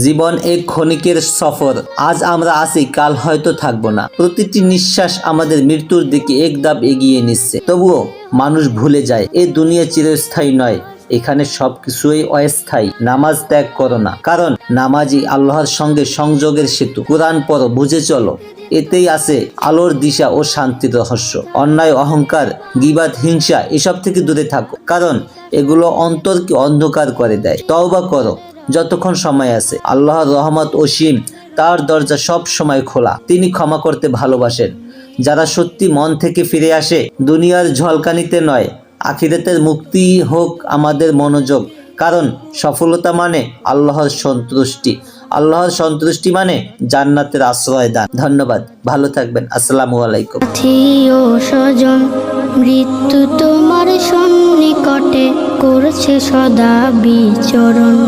জীবন এক ক্ষণিকের সফর। আজ আমরা আছি, কাল হয়তো থাকব না। প্রতিটি নিঃশ্বাস আমাদের মৃত্যুর দিকে এক ধাপ এগিয়ে নিচ্ছে। তবুও মানুষ ভুলে যায়, এ দুনিয়া চিরস্থায়ী নয়। এখানে সবকিছুই অস্থায়ী। নামাজ ত্যাগ করো না। কারণ নামাজই আল্লাহর সঙ্গে সংযোগের সেতু। কোরআন পড়ো, বুঝে চলো। এতেই আছে আলোর দিশা ও শান্তির রহস্য। অন্যায়, অহংকার, গিবাদ, হিংসা, এসব থেকে দূরে থাকো। কারণ এগুলো অন্তরকে অন্ধকার করে দেয়। তওবা করো। যতক্ষণ সময় আছে। আল্লাহর রহমত অসীম, তার দরজা সব সময় খোলা। তিনি ক্ষমা করতে ভালোবাসেন। যারা সত্যি মন থেকে ফিরে আসে, দুনিয়ার ঝলকানিতে নয়। আখিরাতের মুক্তি হোক আমাদের মনোযোগ। কারণ সফলতা মানে আল্লাহর সন্তুষ্টি। আল্লাহর সন্তুষ্টি মানে জান্নাতের আশ্রয় দান। ধন্যবাদ। ভালো থাকবেন। আসসালামু আলাইকুম। স্বজন, মৃত্যু তোমার সন্নিকটে করছে সদা বিচরণ।